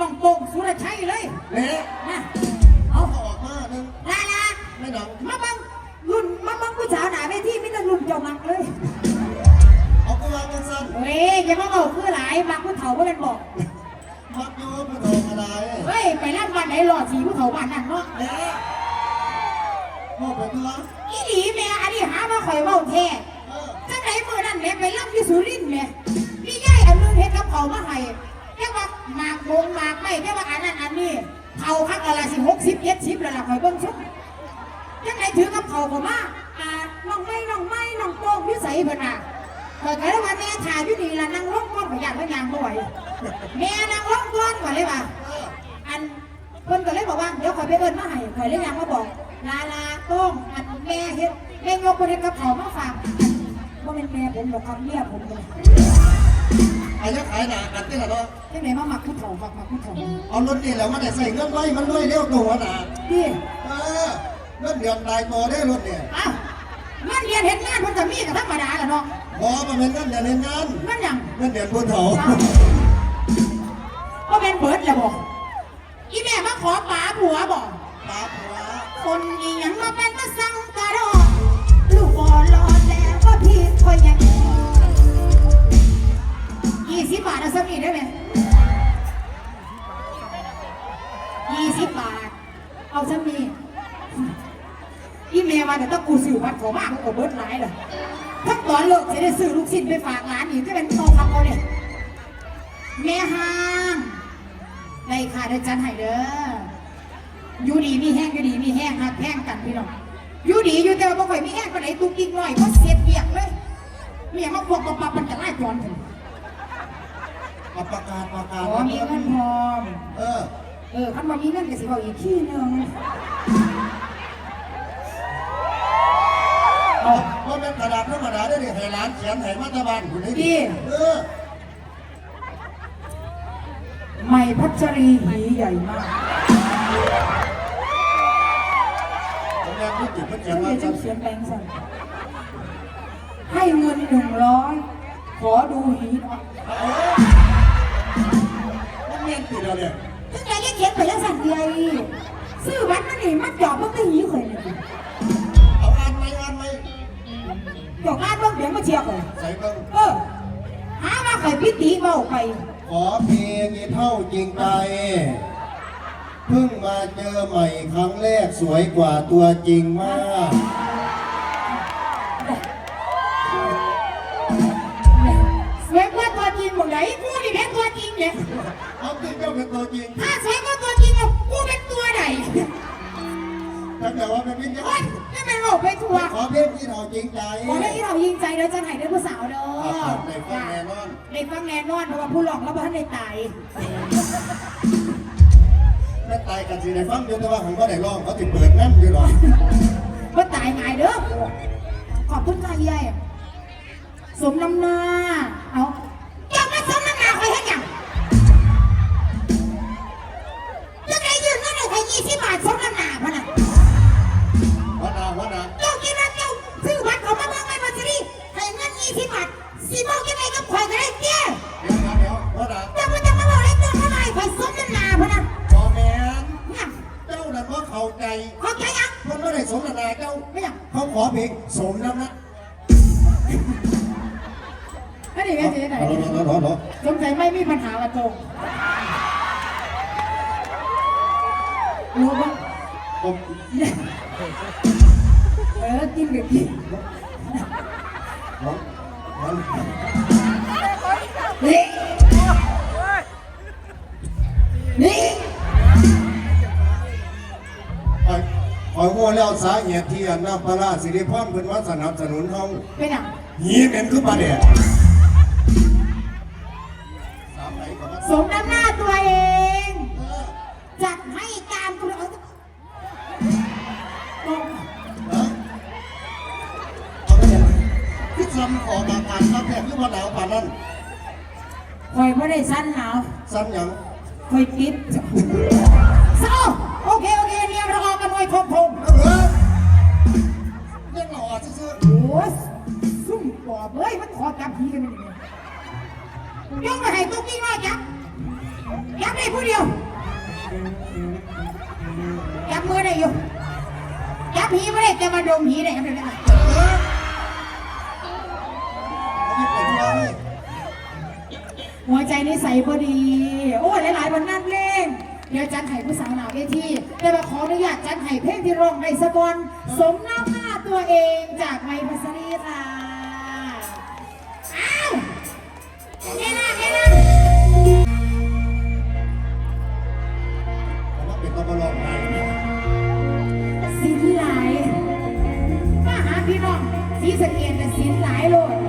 น้องโป่งสุรชัยเลยเละนะเอาเอาออกมาหนึ่งลาลาไม่หนังมาบังรุ่นมาบังผู้สาวหนาเวทีมิตรรุ่นเจ้ามักเลยเอากระวางกันสั้นเฮ้ยอย่ามาบอกคือหลายมักผู้เฒ่าว่าเป็นบอกมักอยูผู้ทองอะไรเฮ้ยไปรับวันไหนหล่อสีผู้เฒ่าบ้านนั่นเนาะเละพ่อไปตัวอีหลีแม่อันนี้หามาข่อยเว้าแท้เออจังไหนมือนั่นแหละไปรับที่สุรินทร์แหม่พี่ย่ายอันนึงเฮ็ดกับเขาวมาให้ แค่ว่าหมากมงหมากไม่แค่ว่าอันนั้นอันนี้เขาคักอะไรสิหกสิบเจ็ดสิบแล้วล่ะข่อยเบิ่งชุดจังไหนถือกับเขาวก็มาอ่าน้องไม่น้องไม่น้องโป่งพิสัยเพิ่นน่ะข่อยก็เลยว่าแม่ถ่ายอยู่นี่ละนั่งร้องก้อนขยอยากไปยางบ่ไหวแม่นั่งร้องก้อนก่อนเลยว่าเอออันเพิ่นก็เลยบอกว่าเดี๋ยวข่อยไปเอิ้นมาให้ข่อยเลยยังมาบอกลาลาโต้งอันแม่เฮ็ดแม่ยกคนเฮ็ดกับเขามาฝากว่าเป็นแม่ผมหรอกครับเมียผมเลยายุขายหนากันที่ละเนาะที่ไหนมาหมักผู้เฒ่าฝักหมักผู้เฒ่าเอารถนี่แหล้วมันได้ใส่เงินไว้มันด้วยเร็วตัวหนาพี่เออเงินเดือนตายโตได้รถเนี่ยอ้าวเงินเรียนเฮ็ดงานเพิ่นก็มีก็ธรรมดาแหละเนาะพอมาเป็นเงินเดือนเงินงานเงินหยังเงินเดือนผู้เฒ่าก็เป็นเบิดแหละบ่อีแม่มาขอป๋าผัวบ่ปาผัวคนอีหยังมาเป็นตะสัง ยี่สิบบาทเอาสักนิดได้ไหมยี่สิบบาท เอาสักนิดอีเมลมาแต่ต้องกูสื่อวัดของมากกว่าเบิร์ดไลน์เลยถ้าตอนเลิกจะได้ซื้อลูกชิ้นไปฝากร้านอีกจะเป็นทองคำเขาเนี่ยแม่ห้างได้ค่ะได้จันให้เด้ออยู่ดีมีแห้งอยู่ดีมีแห้งหักแห้งกันพี่น้องอยู่ดีอยู่แต่ว่าบ่ค่อยมีแห้งปานไหนตุ้งติ้งหน่อยก็เสียเบียกเลยเมียมาพวกกับปับมันจะไล่จอนถึง เอาประกาศประกาศอ๋อมีเงินพร้อม เออ เออคันบ่มีเงินก็สิบอกอีกที่หนึงเอาเพราะเป็นกระดาษธรรมดาได้เนี่ยให้ร้านเขียนให้มาตาบานคุณได้ดีเออใหม่พัชรีหีใหญ่มากผมแม่พูดถึงเพื่อนเขียฉันนว่าเดี๋ยวจะจะเขียนแบงค์สั่นให้เงินหนึ่งร้อยขอดูหีหน่อย มันเมียนติดแล้วเนี่ยจังไงยังเขียนไปยังสั่นเดียวอีซื้อบัตรมันนี่มันจอบมันก็หีข่อยนี่เอาอ่านไหมอ่านไหมจอกงานเบิ่งเดี๋ยวมาเชียร์ข่อยใส่เบิ่งเออหามาข่อยพิตีเบาไป ขอเพียงอีเท่าจริงใจเพิ่งมาเจอใหม่ครั้งแรกสวยกว่าตัวจริงมาก เนี่ยเอาจริงก็เป็นตัวจริงถ้าสวยกว่าตัวจริงอะกูเป็นตัวไหนถ้าแต่ว่าเป็นวิญญาโอ๊ยณนี่เป็นโลกไปทัวร์ขอเพียงอีเท่าจริงใจขอให้ที่เรายิงใจเด้อจะไหนเด้อผู้สาวเด้อครับในฟังแน่นอนในฟังแน่นอนเพราะว่าผู้หลอกแล้วบ้านในตายแม่ตายกันสิได้ฟังอยู่แต่ว่าผมก็ได้ร้องเขาติดเปิดนั่นอยู่หรอกว่าตายง่ายเด้อขอบคุณค่ะยายสมน้ำหน้าเอา สิบบาทสี่โมงยังไงก็ข่อยก็ได้เจ้เดี๋ยวนะเดี๋ยววัดนาจะมาจะมาบอกให้เจ้าเท่าไหร่ข่อยสมน้ำหน้าพะน่ะพอแม่นเนี่ยเจ้านั่นว่าเข้าใจเขาใจยังมันไม่ได้สมนาเจ้าไม่ยังเขาขอเพลงสมน้ำนะไม่ได้ไม่ได้ไหนรอรอรอรอสงสัยไม่มีปัญหากับโจงรู้ปะผมเออกินกับกิน น้องมันนี่นี่ไอ้ไอ้วัวแล้วสาเหตุที่อันน้ำปลาร้าสิริพรเพิ่นว่าสนับสนุนเขาเป็นอะหีเหม็นคือปลาแดดสามไหนก็มาสมน้ำหน้าตัว คือว่าหนาวผ่านนั่นคอยไม่ได้สั้นหนาวซ้ำหยังคอยติดเศร้าโอเคโอเคเนี่ยเราออกกันหน่อยทงทงเออเรียกหล่อซื่อโอ้ยซุ่มปอบเอ้ยมันขอจับผีกันนยังยกมาให้ตุ๊กกี้ว่าจับจับได้ผู้เดียวจับมือได้อยู่จับผีไม่ได้แต่มาดมผีได้ครับเดี๋ยวนี้ หัวใจนิสัยพอดี โอ้ยหลายๆวันนั่นเล่นเดี๋ยวจันไห้ผู้สาวหนาวเวทีแต่มาขออนุญาตจันไห้เพลงที่ร้องในสกอนสมน้ำหน้าตัวเองจากไมพัสรีค่ะอ้าวแค่นั้นแค่นั้นแต่ว่าเป็นตบลองไงสินหลายมาหาพี่น้องสีสะเกียนแต่สินหลายโลด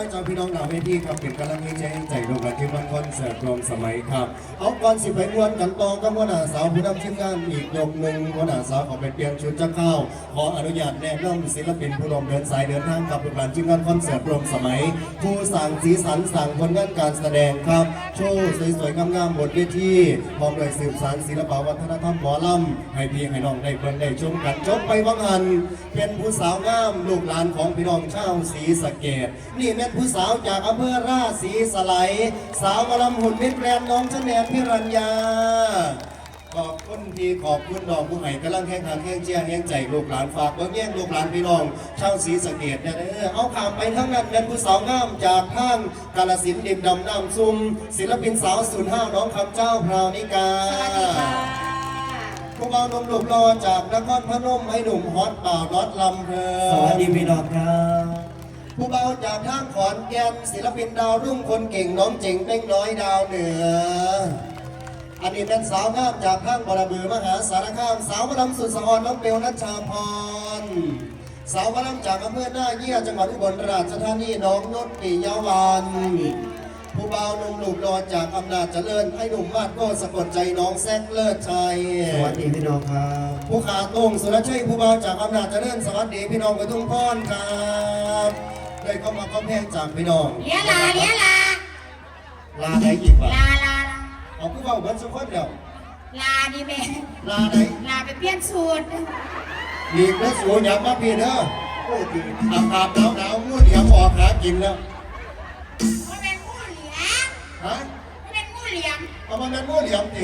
ทีครับเป็นกำลังใจให้ใจลงกันที่มันคอนเสิร์ตรวมสมัยครับ เอาก่อนสิไปมวนกันต่อกับวหน้าสาวผู้นำทีมงานอีกยกหนึ่งวหน้าสาวขอไปเปลี่ยนชุดจะเข้า ขออนุญาตแนะนำศิลปินผู้ร่วมเดินสายเดินทางกับผลงานทีมงานคอนเสิร์ตรวมสมัย ผู้สั่งสีสันสั่งผลงานการแสดงครับ โชว์สวยๆงามๆบนเวทีพร้อมด้วยสืบสานศิลปวัฒนธรรมหมอลำให้พี่ให้น้องได้เบิ่งได้ชมกันจบไปวังหันเป็นผู้สาวงามลูกหลานของพี่น้องชาวศรีสะเกดนี่แม่นผู้สาวจากอำเภอราศีสไลยสาวกำลำหุ่นมิตรแกรนน้องชะแนนพิรัญญาขอบคุณที่ขอบคุณน้องผู้ให้กำลังแข่งขันแข่งเชียร์แข่งใจลูกหลานฝากเบิ้งแย่งลูกหลานพี่น้องชาวศรีสะเกดเนี่ยเด้อเอาขามไปทั้งนั้นเป็นผู้สาวงามจากทางกาลสินธุ์ดิมดำน้ำซุ่มศิลปินสาวศูนย์ห้าน้องคำเจ้าพราวนิกาสวัสดีค่ะผู้เบาหนุ่มหลุมรอจากนครพนมให้หนุ่มฮอตบ่าวน็อตลำเพลินสวัสดีพี่น้องครับ ผู้เบาจากทางขอนแก่นศิลปินดาวรุ่งคนเก่งน้องเจ๋งเป้งน้อยดาวเหนือ อันนี้เป็นสาวงามจากข้างบรบือมหาสารคามสาวมะลำสุดสะออนน้องเปลวนัชชาพร สาวมะลำจากอำเภอหน้าเยี่ยจังหวัดอุบลราชธานีน้องนุชปิยวันผู้เบาหนุ่มหลุมรอจากอำนาจเจริญให้หนุ่มมาดโก้สะกดใจน้องแซกเลิศชัยสวัสดีพี่น้องครับ ผู้ขาตรงสุรชัยผู้เบาจากอำนาจเจริญสวัสดีพี่น้องกระทุ่งพรครับ ได้เข้ามาก็แพงจากพี่น้องเลี้ยลาเลี้ยลา ลาได้อีกว่าลาลาลาเอาผู้เบาเบิ้ลสุขคนเดียวลาดิแม่ลาได้ลาไปเปลี่ยนสูตรอีกแล้วสูงอย่ามาพี่เด้อโอ้ดีอาบอาบหนาวหนาวงูเหลี่ยมออกหากินแล้วมันเป็นงูเหลี่ยมฮะมันเป็นงูเหลี่ยมเอามาเป็นงูเหลี่ยมดิ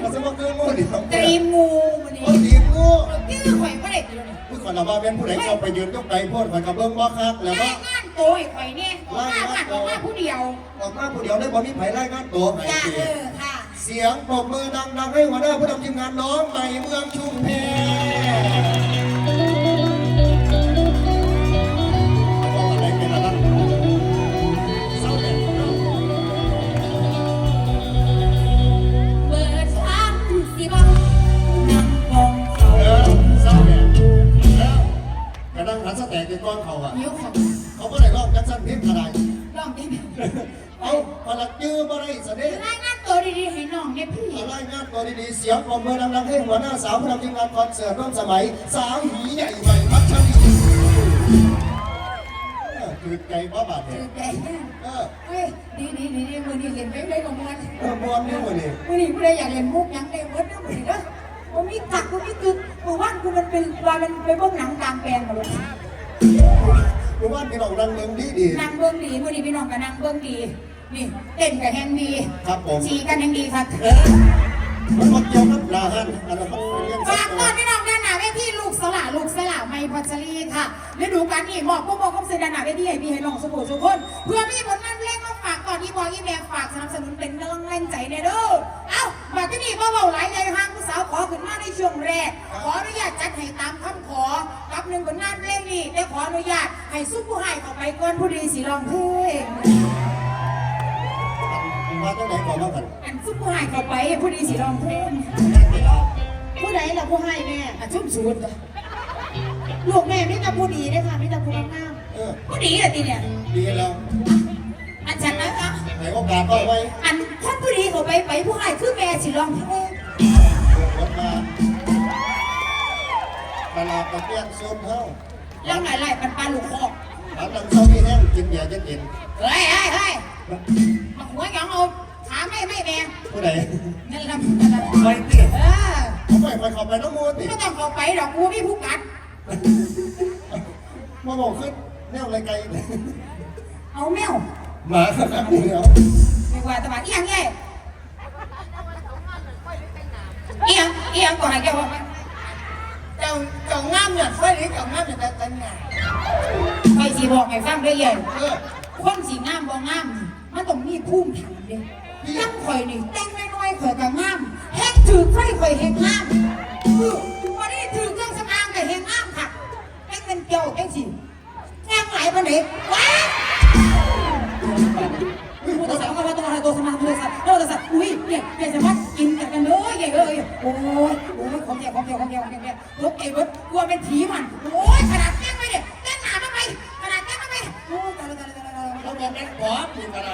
เอาสมมติคืองูเหลี่ยมตรีมงูมันนี่โอ้ตีมงูยื้อข่อย ไม่ได้กินเลยผู้คนเราว่าเป็นผู้ใดเข้าไปยืนยกไก่โพดข่อยกับเบิ้งบ่คักแล้วรายว่างานตัวไอ้ข่อยเนี่ยออกมาบ้านออกมาผู้เดียวออกมาผู้เดียวได้บ่มีไผไล่งานตัวไผจ้าสิเออค่ะเสียงปรบมือดังๆให้หัวหน้าผู้นำทีมงานน้องใหม่เมืองชุมแพ แต็กในก้อนเขาอะ นิ้วเขาเขาก็ได้รอบจักสันพิษอะไร ลองได้ไหมเอาพลัดยื้อบ่ได้เสด็จรายงานตัวดีๆให้น้องเนี่ยพี่อะไรงานตัวดีๆ เสียงปรบมือดังๆให้หัวหน้าสาวผู้นำทีมงานคอนเสิร์ตร่วมสมัย สาวหีใหญ่ใหม่พัชรีเออคือใจบ้าบาดเนี่ตื่ยนเต้นเออเฮ้ยดีดีดีดีมือนี้เห็นไปได้ของมันเออมวนนี่วันนี้มือนี้ผู้ใดอยากเล่นมุกหยังได้เวิร์ดนะมือนี้นะผมมีกักผมมีกึกหมู่บ้านกูมันเป็นว่ามันไปเบิ่งหนังกลางแปลงมาเลย กูว่าพี่น้องดังเมืองดีดีนั่งเบิ่งดีมือนี้พี่น้องก็นั่งเบิ่งดี นี่เต้นกับแฮงดีครับผมชีกันแฮงดีครับเออมันมาเกี่ยวกับลาฮันอันนั้นมันเป็นเรื่องฝากก่อนพี่น้องด้านหน้าเว ทีลูกสลาลูกสลาไม่พัชรีค่ะฤดูกาลนี้บอกพวกบอกคำสื่อด้านหน้าเวทีให้พี่ให้น้องสมุทรทุกคน เพื่อมีผลงานเพลงมาฝากก่อนที่บอกอีแม่ฝากสนับสนุนเป็นกำลังแรงใจเนี่ยเด้อเอ้าบัดที่นี่บ่เบาหลายใจห้างผู้สาวขอขึ้นมาในช่วงแรก ขออนุญาตจัดให้ตามคำขอกับหนึ่งผลงานเพลงนี้ได้ขออนุญาตให้ซุปผู้ให้เข้าไปก่อนผู้ดีสีร้องเพลงมาตั้งไหนก่อนมากันอันซุปผู้ให้เข้าไปผู้ดีสีร้องเพลง ผู้ใดล่ะผู้ให้แม่อันชุ่มชูดลูกแม่มีแต่ผู้ดีเด้อค่ะมีแต่ผู้งามเออผู้ดีอะทีเนี่ยดีแล้วอันฉันนะจ๊ะให้โอกาสก็ไว้อันคนผู้ดีเข้าไปไปผู้ให้คือแม่สีร้องเพลงรถมาตลาดตะเกียงโซนเฮาแล้วไงไล่ปันปลาลูกคอกร้านนังเซามีแห้งกินเบียร์จะกินเฮ้ยเฮ้ยเฮ้ยมาหัวหยองเอาขาไม่ไม่แม่ผู้ใดนั่นละนั่นละไปเตี้ยเออ ผมไปไปขับไปน้องมูติไม่ต้องเข้าไปดอกกูมีผู้กัด มาบอกขึ้นแนวอะไรไกลเอาแมวหมาครับเดี๋ยวไม่ว่าแต่ว่าอีหยังไงอีหยังอีหยังก่อนไหนแกบอกไหมเจ้าเจ้างามเนี่ยไฟหรือเจ้างามเนี่ยแต่แต่เนี่ยใครสีบอกให้ฟังได้ยังเออคนสีงามบ่งามนี่มันต้องมีภูมิฐานเด้ยังข่อยนี่แต่งน้อยๆข่อยก็งามแฮก ถือไฟข่อยแฮกงามเออวันนี้ถือเครื่องสำอางก็แฮกงามค่ะแต่งเป็นเกี่ยวจังสิแง่ไหลปานไหนว้าอุ้ยตัวสาวก็ว่าตัวอะไรตัวสมาตัวสัตว์ตัวสัตว์อุ้ยเนี่ยเนี่ยสามารถกินกันกันเลยใหญ่เลยโอ้ยโอ้ยของแกของแกของแกของแกลูกเอ๋เบิร์ดกลัวเป็นผีมันโอ้ยขนาดแก้งไปเนี่ยแก้งหนาทำไมขนาดแก้งทำไมโอ้ยตายแล้วตายแล้วตายแล้วตายแล้วแล้วแม่เป็นขอมีอะไร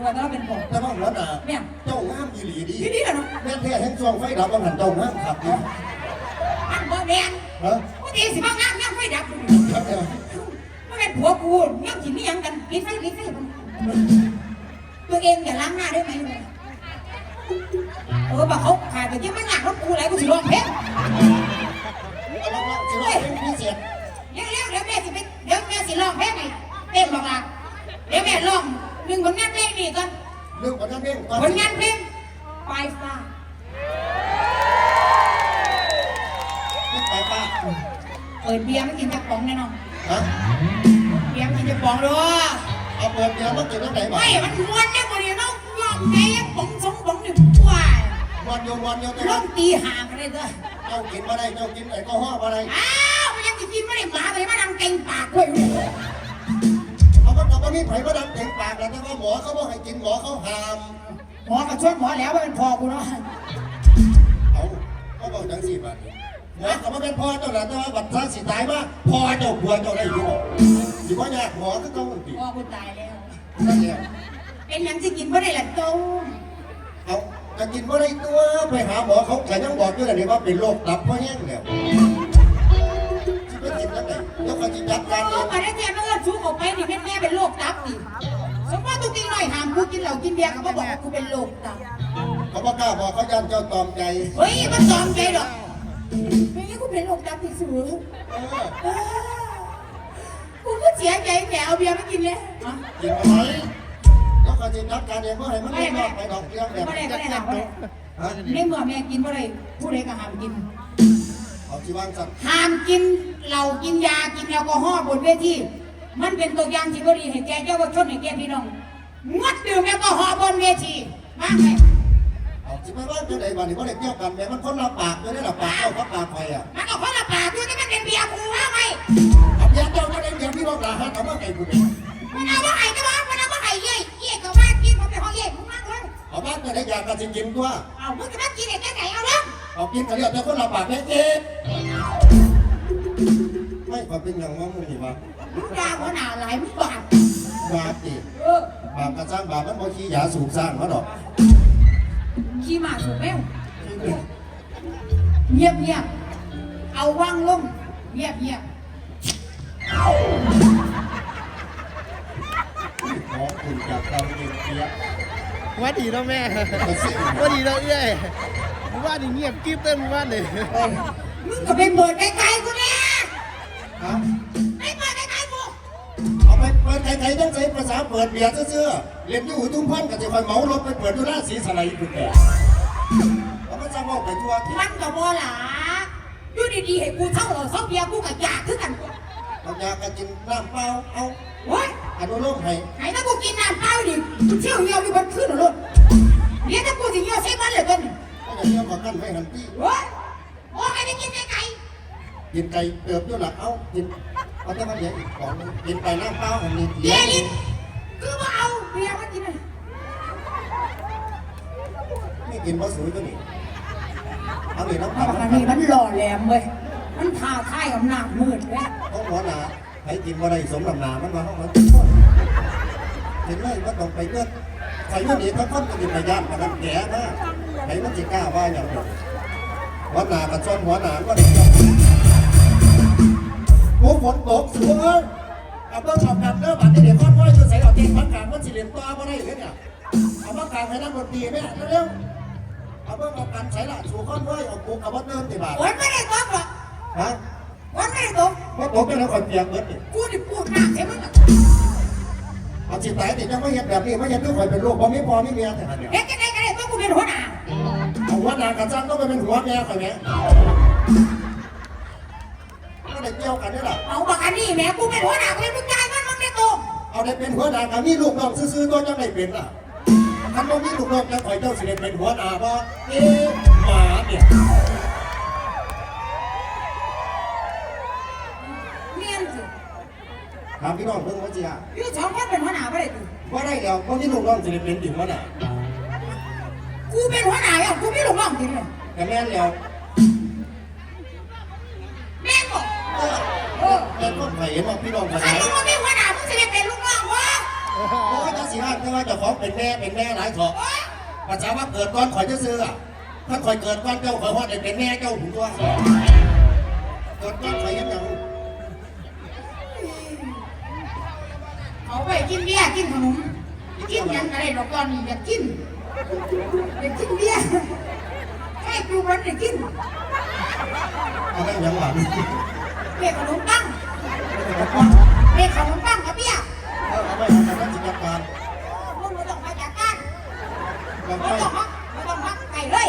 ไม่ว่าจะเป็นผมแต่ว่าหัวหน้าเนี่ยเจ้างามยีหลีดีที่นี่แหละเนาะแม่แท้แห่งช่วงไฟดับต้องหันเจ้างามขับดีอันบ่แมนฮะกูตีสิบ้างงามงามไฟดับกูครับเนี่ยไม่เป็นผัวกูยังกินนี่ยังกันปิดไฟปิดไฟตัวเองอย่าล้างหน้าได้ไหมเออบอกเขาขาดแต่ยังไม่หนักแล้วกูอะไรกูสิร้องเพลงเอาละว่าสิว่าเป็นพิเศษเดี๋ยวเดี๋ยวเดี๋ยวแม่สิไปเดี๋ยวแม่สิร้องเพลงไงเต้นบอกว่าเดี๋ยวแม่ร้องหนึ่งผลงา นเพลงนี่ก่อนเรื่องของนั้นเองตอนผลงานเพลงไฟฟ้าที่ไปป้าเปิดเบียร์ไม่กินจะป๋องแน่นอนฮะเบียร์ไม่กินจะป๋องด้วยเอาเปิดเดียวมากินตั้งไหนบ้าไม่มันม้วนเนี่ยคนเดียวน้องยอมแพ้ป๋องสองป๋องหนึ่งกว่าวันโยนวันโยนแต่ร้อว่างตีห่างกันเลยเด้อเจ้ากินมาได้เจ้ากินแอลกอฮอล์มาได้อ้าวมันยังจะกินไม่ได้หมาเลยมาดังเก่งปากด้วยเขาก็บอก ว่ามีไผ่มาดังเต็มปากแล้วแต่ว่าหมอเขาบอกให้กินหมอเขาห้าม หมอก็ช่วยหมอแล้วว่าเป็นพอกูเนาะเอาเขาบอกจังสี่บาทหมอเขามาเป็นพ่อเจ้าหน้าแต่ว่าบัตรท่าสิตายมาพ่อเจ้าผัวเจ้าได้อยู่สิว่ายากหมอก็ต้องติดพอกูตายแล้ว นั่นแหละเป็นหยังจะกินไม่ได้ละโตเอาจะกินว่าได้ตัวไปหาหมอเขาแต่ยังบอกด้วยนะว่าเป็นโรคตับเพราะแห้งแล้วจะไปกินยังไงแล้วเขาจะจัดการเอโอ้ง มาได้แจ้ง ว่าชูออกไปนี่แม่แม่เป็นโรคตับนี่สมมติตุกินหน่อยห้ามกูกินเหล้ากินเบียร์เขาบอกว่ากูเป็นโรคตับเขาบอกกล้าบอกเขายันเจ้าตอมใจเฮ้ยมันตอมใจหรอกเฮ้ยกูเป็นโรคตับที่สูงเออเออกูก็เสียใจแกเอาเบียร์ไม่กินเลยฮะกินอะไรแล้วเขาจะจัดการเองเมื่อไหร่มันไม่รอดไปดอกเรื่องแบบไม่ได้ไม่ได้ไม่ได้ฮะในเมื่อแม่กินไม่ได้ผู้ใดก็ห้ามกินเอาที่วางสัตว์ห้ามกินเหล้ากินยากินแอลกอฮอล์บนเวที มันเป็นตัวอย่างที่บ่ดีให้แกเยาวชนให้แกพี่น้องงดดื่มแอลกอฮอล์บนเวทีมากไหมเอาที่ไม่ว่าจะไหนบ้านนี่ก็เลยเกี่ยวกันแม่มันคนละปากด้วยนี่แหละปากเจ้ากับปากใครอะมันก็คนละปากด้วยที่มันเป็นเบียร์กูว่าไหมเอาเพียงเจ้าก็ได้เพียงพี่น้องหลานเอามาไก่กูเนี่ยมันเอาว่าไห้ก็ว่ามันเอาว่าไห้เย่เย่ก็ว่ากินมันเป็นห้องเย่มึงมากเลยเอาบ้านจะได้ยากระสิกินตัวเอามึงจะมากินไอ้แก่ไหนเอาแล้วเอากินกันเรียกแต่คนละปากแม่เจ๊ไม่ขอเป็นอย่างว่ามึงนี่วะ มึงด่าหัวหน้าหลายมึงบาปบาปดิเออบาปกระสร้างบาปมันบ่ขี้ยาสูบสร้างมาดอกขี้หมาสูบแมวเงียบเงียบเอาว่างลงเงียบเงียบขอคุณจากเราเองเพียว่าดีเนาะแม่กระสิว่าดีเนาะเอ้ยว่าดีเงียบกิ๊บเต็มบ้านเลยมึงก็ไปเปิดไกลๆกูเนี่ย ไปเปิดไกลๆต้องใช้ภาษาเปิดเบียร์เสื้อๆเรียนอยู่ตุ้มพันกับจะคอยเหมารถไปเปิดดูหน้าสีสไลด์คุณแต่เอามาจะบอกไปทั่วที่มันก็บ่หลาอยู่ดีๆให้กูเช่าเหรอเช่าเบียร์กูก็อยากคือกันเราอยากจะกินน้ำเปล่าเอาโอ้ยอนุโลมให้ไหนถ้ากูกินน้ำเปล่าดิกูเชี่ยวเหี่ยวอยู่บนขึ้นเหรอลูกเดี๋ยวถ้ากูสิเหี่ยวใส่มันเลยกันก็อย่างนี้มากั้นไว้หันที่โอ้ยโอ้ยไม่ได้กินไก่กินไก่เติบด้วยหลักเอากิน เอาแต่มาเหลืออีกของกินไปน้ำเปล่าอันนี้เบียร์ลิ้นคือว่าเอาเบียร์มากินเลยไม่กินเพราะสวยก็นี่เอาเหรียญน้ำเอาตาลปากกานี่มันหล่อแหลมเว้ยมันทาท่ายกับหน้ามืดเว้ยต้องหัวหนาให้กินว่าได้สมลำหนามันมาห้องมันเห็นเลยว่าต้องไปเลือดใส่เลือดนี้ถ้าคนจะกินไปย่านมันแก่นะใครมันจะกล้าว่าอย่างนี้หัวหนากับซ้อนหัวหนาก็ได้ โอ้ฝนตกสวยเอาเบิ้งเอากันเด้อบัดนี้เดี๋ยวค่อยๆจะใส่เอาเตียงพักกลางมันสิเหลี่ยมตัวบ่ได้เหรอเนี่ยเอาพักกลางให้นักดนตรีแม่เร็วๆเอาเบิ้งเอากันใส่ละสู่ค่อยๆเอาปุ๊กเอาวัดเดิมติบาทวันไม่ได้ตกหรอกฮะวันไม่ได้ตกว่าตกไปแล้วคอยเปียกเบิดนี่กูดิพูดหน้าใช่มึงอะเอาจิตตายติดยังไม่เห็นแบบนี้ไม่เห็นทุกคนเป็นลูกพอไม่พอไม่เมียแต่เดียวเด็กจะได้ก็ได้ต้องกูเป็นหัวหน้าเอาหัวหนากระจังต้องไปเป็นหัวแม่คอยแม่ แหม่กูเป็นหัวหน้ากูเป็นผู้ชายมันมึงได้ตกเอาได้เป็นหัวหนากับมีลูกน้องซื้อๆตัวจังได้เป็นล่ะท่านบ่มีลูกน้องจะคอยเจ้าสิได้เป็นหัวหนาบ่เอ๊ะหมาเนี่ยเมียนสิถามพี่น้องเพิ่งว่าจีอะอยู่สองคนเป็นหัวหน้าไม่ได้ติว่าได้แล้วบ่มีลูกน้องสิได้เป็นถึงหัวหนากูเป็นหัวหน้าอะกูไม่หลงหลงจริงเลยแต่แม่นแล้ว เออเออแต่ก็ไปเห็นว่าพี่น้องไปใครไหนมึงมาเป็นหัวหน้ามึงจะได้เป็นลูกน้องวะเโอ้ยจะสิว่าแต่ว่าเจ้าของเป็นแม่เป็นแม่หลายเถอะภาษาว่าเกิดก่อนข่อยจะซื้ออะถ้าข่อยเกิดก่อนเจ้าข่อยฮอดได้เป็นแม่เจ้าถูกตัวเกิดก่อนข่อยยังยังเอาไปกินเบียร์กินขนมกินหยังอะไรดอกตอนนี้อยากกินอยากกินเบียร์แค่กูมันอยากกินเอาได้ยังหวานเบียร์ขนมปัง เบียร์ขนมปังกับเบียร์เออเอาไปเอาไปจิตกรมึงไม่ต้องมาจัดการลองมึไปงต้องมาไม่ต้องมาไก่เลย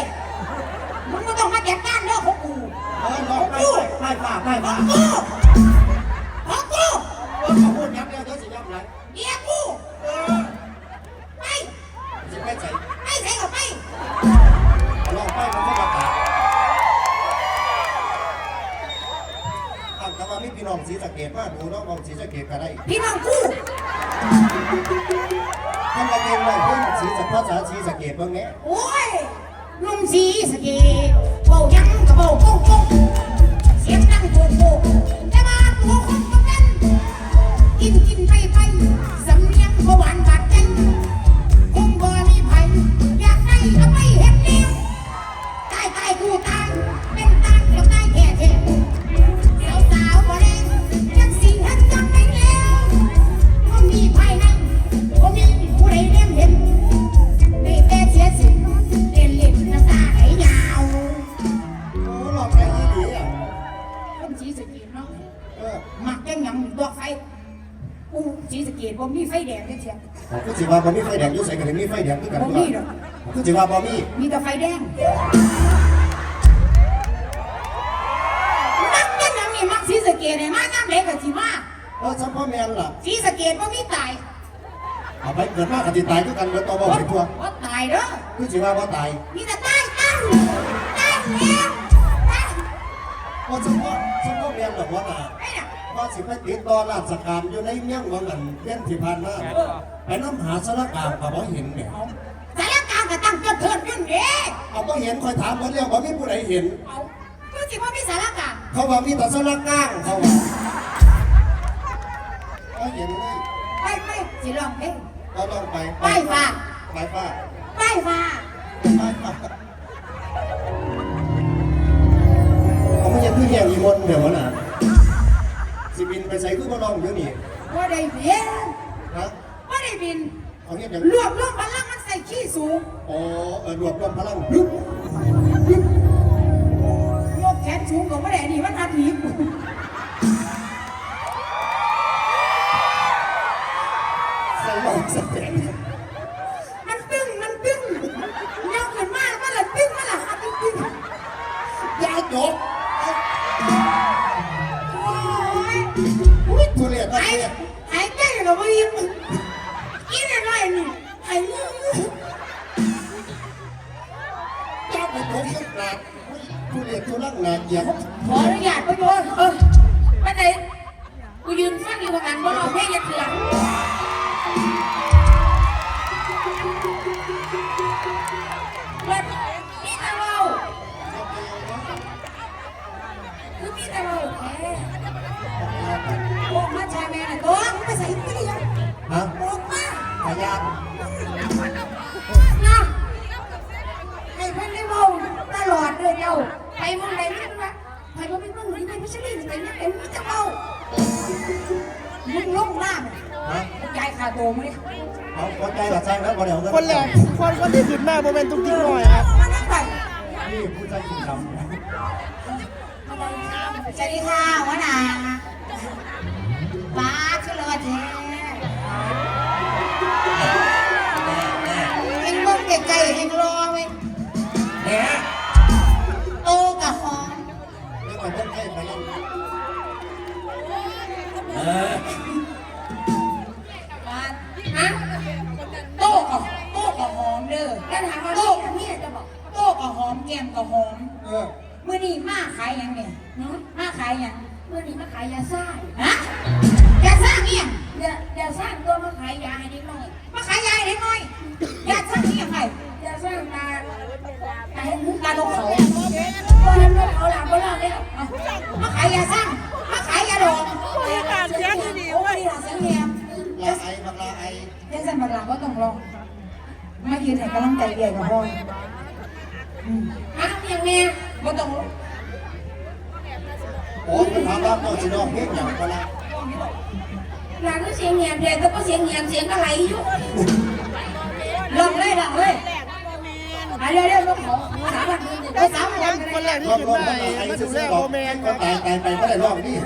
มึงไม่ต้องมาจัดการเรื่อของกูเออลองไปไปฝ่าไปขอฝ่า น้องศรีสะเกดมาดูน้องของศรีสะเกดก็ได้พี่น้องกูท่านมาเรียนเลยเพื่อนศรีสะภาษาศรีสะเกดบ้างเนี้ยโอ้ยลุงสีสกีเบา กกับสีมาเออซัพพอร์แมนล่ะสีสะเกีบ่มีตายเอาไปเกิดมากกับที่ตายคือกันเบิดตัวบ่ไปทั่วบ่ตายเด้อคือสิว่าบ่ตายมีแต่ตายตายตายแล้วตายเพราะซัพพอร์ซัพพอร์แมนดอกว่าน่ะไอ้น่ะว่าสิไปติดต่อราชการอยู่ในเมียงวังอันเลี้ยนที่ผ่านมาไปน้ำหาสารกลางก็บ่เห็นแหมเอาสารกลางก็ตั้งเจ้าเทินยุ่นเด้เอาบ่เห็นคอยถามเพิ่นแล้วบ่มีผู้ใดเห็นเอา คือสิว่ามีสารกลางเขาว่ามีแต่สารกลางเขาว่าก็เห็นเลยไปไปสิลองเพลงก็ต้องไปไปฟ้าไปฟ้าไปฟ้าไปฟ้าเอาไม่ยังคือแย่งอีมนเดี๋ยวน่ะสิบินไปใส่คือบ่ลองเดี๋ยวนี้ว่าได้บินนะว่าได้บินเอาเงี้ยอย่างรวบรวมพลังมันใส่ขี้สูงอ๋อเออรวบรวมพลัง ยายขาโตมาดิเอาคนใจหลักใจแล้วก็เดี๋ยวคนแรกคนคนที่ขึ้นมาโมเมนต์ตุ้งติ้งหน่อยครับมานั่งไปนี่ผู้ใจคุณดำสวัสดีค่ะวะนาป้า ถามว่าโตกับเมียจะบอกโตกับหอมแก้มกับหอมเออมื่อนี้มาขายหยังเนี่ยหือมาขายหยังมื่อนี้มาขายยาซ่ายฮะ ใจเย็นกับพ่ออ้าวยังแม่บ่ต้องโอ้ยถามว่าต้องสิน้องเฮ็ดหยังก็ละหลังเสียงเงียบเลยแต่ก็เสียงเงียบเสียงอะไรอยู่ลองเลยลองเลยอะไรเรื่องของสามวันเดือนเดียวสามวันคนแรกนี่ถึงไหนมาดูแลโอแมนก็ตายตายไปก็ได้รอบนี้